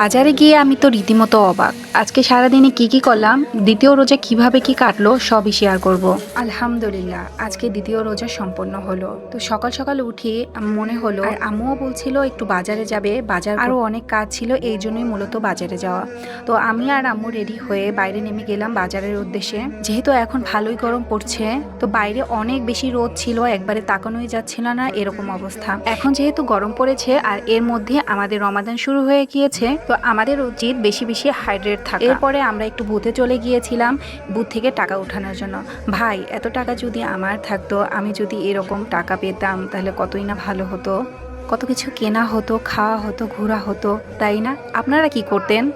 বাজারে গিয়ে আমি তো রীতিমতো অবাক। আজকে সারাদিনে কি কি করলাম, দ্বিতীয় রোজা কীভাবে কি কাটলো, সবই শেয়ার করব। আলহামদুলিল্লাহ, আজকে দ্বিতীয় রোজা সম্পন্ন হলো। তো সকাল সকাল উঠে মনে হলো, আর আম্মুও বলছিল একটু বাজারে যাবে, বাজার আরও অনেক কাজ ছিল, এই জন্যই মূলত বাজারে যাওয়া। তো আমি আর আম্মু রেডি হয়ে বাইরে নেমে গেলাম বাজারের উদ্দেশ্যে। যেহেতু এখন ভালোই গরম পড়ছে, তো বাইরে অনেক বেশি রোদ ছিল, একবারে তাকানোই যাচ্ছিল না, এরকম অবস্থা। এখন যেহেতু গরম পড়েছে, আর এর মধ্যে আমাদের রমাদান শুরু হয়ে গিয়েছে তো আমাদের উচিত বেশি বেশি হাইড্রেট থাকা। এরপরে আমরা একটু বুথে চলে গিয়েছিলাম, বুথ থেকে টাকা উঠানোর জন্য। ভাই, এত টাকা যদি আমার থাকতো, আমি যদি এরকম টাকা পেতাম, তাহলে কতই না ভালো হতো? কত কিছু কেনা হতো, খাওয়া হতো, ঘোরা হতো, তাই না? আপনারা কি করতেন?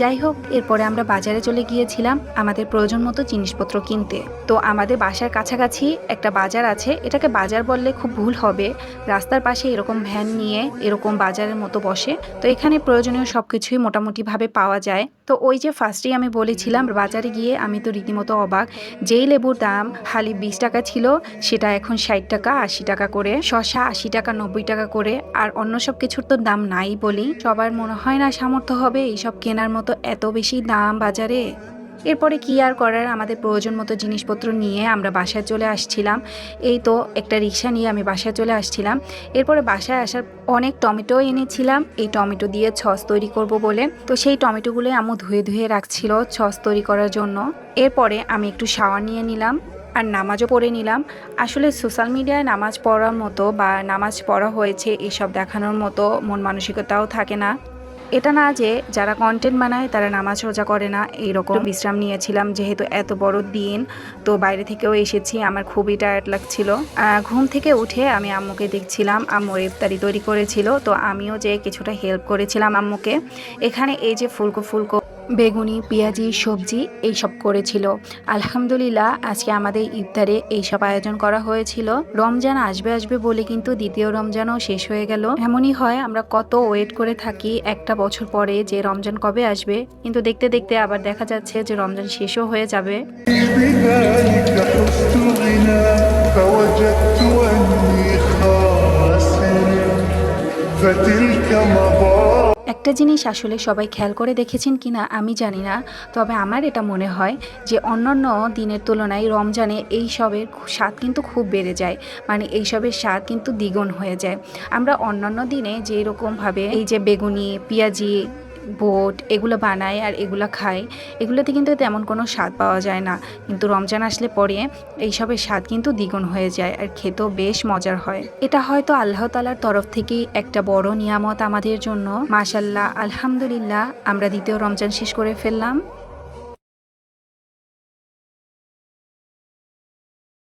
যাই হোক, এরপরে আমরা বাজারে চলে গিয়েছিলাম আমাদের প্রয়োজন মতো জিনিসপত্র কিনতে। তো আমাদের বাসার কাছাকাছি একটা বাজার আছে, এটাকে বাজার বললে খুব ভুল হবে। রাস্তার পাশে এরকম ভ্যান নিয়ে এরকম বাজারের মতো বসে। তো এখানে প্রয়োজনীয় সব কিছুই মোটামুটিভাবে পাওয়া যায়। তো ওই যে ফার্স্টেই আমি বলেছিলাম, বাজারে গিয়ে আমি তো রীতিমতো অবাক। যেই লেবুর দাম খালি বিশ টাকা ছিল, সেটা এখন ষাট টাকা, আশি টাকা করে শশা আশি টাকা, নব্বই টাকা করে, আর অন্য সব কিছুর তো দাম নাই বলি সবার মনে হয় না সামর্থ্য হবে এইসব কেনার মতো। এত বেশি দাম বাজারে? এরপরে কি আর করার? আমাদের প্রয়োজন মতো জিনিসপত্র নিয়ে আমরা বাসায় চলে আসছিলাম। এই তো একটা রিক্সা নিয়ে আমি বাসায় চলে আসছিলাম। এরপরে বাসায় আসার অনেক টমেটো এনেছিলাম। এই টমেটো দিয়ে ছস তৈরি করব বলে। তো সেই টমেটোগুলো আম্মু ধুয়ে ধুয়ে রাখছিল ছস তৈরি করার জন্য। এরপরে আমি একটু শাওয়ার নিয়ে নিলাম আর নামাজও পড়ে নিলাম। আসলে সোশ্যাল মিডিয়ায় নামাজ পড়ার মতো বা নামাজ পড়া হয়েছে এসব দেখানোর মতো মন মানসিকতাও থাকে না। এটা না যে যারা কন্টেন্ট বানায় তারা নামাজ রোজা করে না এইরকম বিশ্রাম নিয়েছিলাম যেহেতু এত বড় দিন তো বাইরে থেকেও এসেছি আমার খুবই টায়ার্ড লাগছিল। ঘুম থেকে উঠে আমি আম্মুকে দেখছিলাম আম্মুর ইফতারি তৈরি করেছিল তো আমিও যে কিছুটা হেল্প করেছিলাম আম্মুকে। এখানে এই যে ফুলকো ফুলকো বেগুনি পেঁয়াজি সবজি এইসব করেছিল আলহামদুলিল্লাহ আজকে আমাদের ইফতারে এইসব আয়োজন করা হয়েছিল রমজান আসবে আসবে বলে কিন্তু দ্বিতীয় রমজানও শেষ হয়ে গেল এমনই হয় আমরা কত ওয়েট করে থাকি একটা বছর পরে যে রমজান কবে আসবে কিন্তু দেখতে দেখতে আবার দেখা যাচ্ছে যে রমজান শেষও হয়ে যাবে بذلك حزت غنى فوجدت أني خاسر فتلك مضار একটা জিনিস আসলে সবাই খেয়াল করে দেখেছেন কিনা আমি জানি না, তবে আমার এটা মনে হয় যে অন্যান্য দিনের তুলনায় রমজানে এই সবের স্বাদ কিন্তু খুব বেড়ে যায়। মানে এই সবের স্বাদ কিন্তু দ্বিগুণ হয়ে যায়। আমরা অন্যান্য দিনে যেরকমভাবে এই যে বেগুনি, পেঁয়াজি বোট, এগুলো বানাই আর এগুলো খায়। এগুলোতে কিন্তু তেমন কোনো স্বাদ পাওয়া যায় না। কিন্তু রমজান আসলে পরে এইসবের স্বাদ কিন্তু দ্বিগুণ হয়ে যায় আর খেতেও বেশ মজার হয়। এটা হয়তো আল্লাহ তালার তরফ থেকেই একটা বড় নিয়ামত আমাদের জন্য। মাসাল্লাহ আলহামদুলিল্লাহ, আমরা দ্বিতীয় রমজান শেষ করে ফেললাম।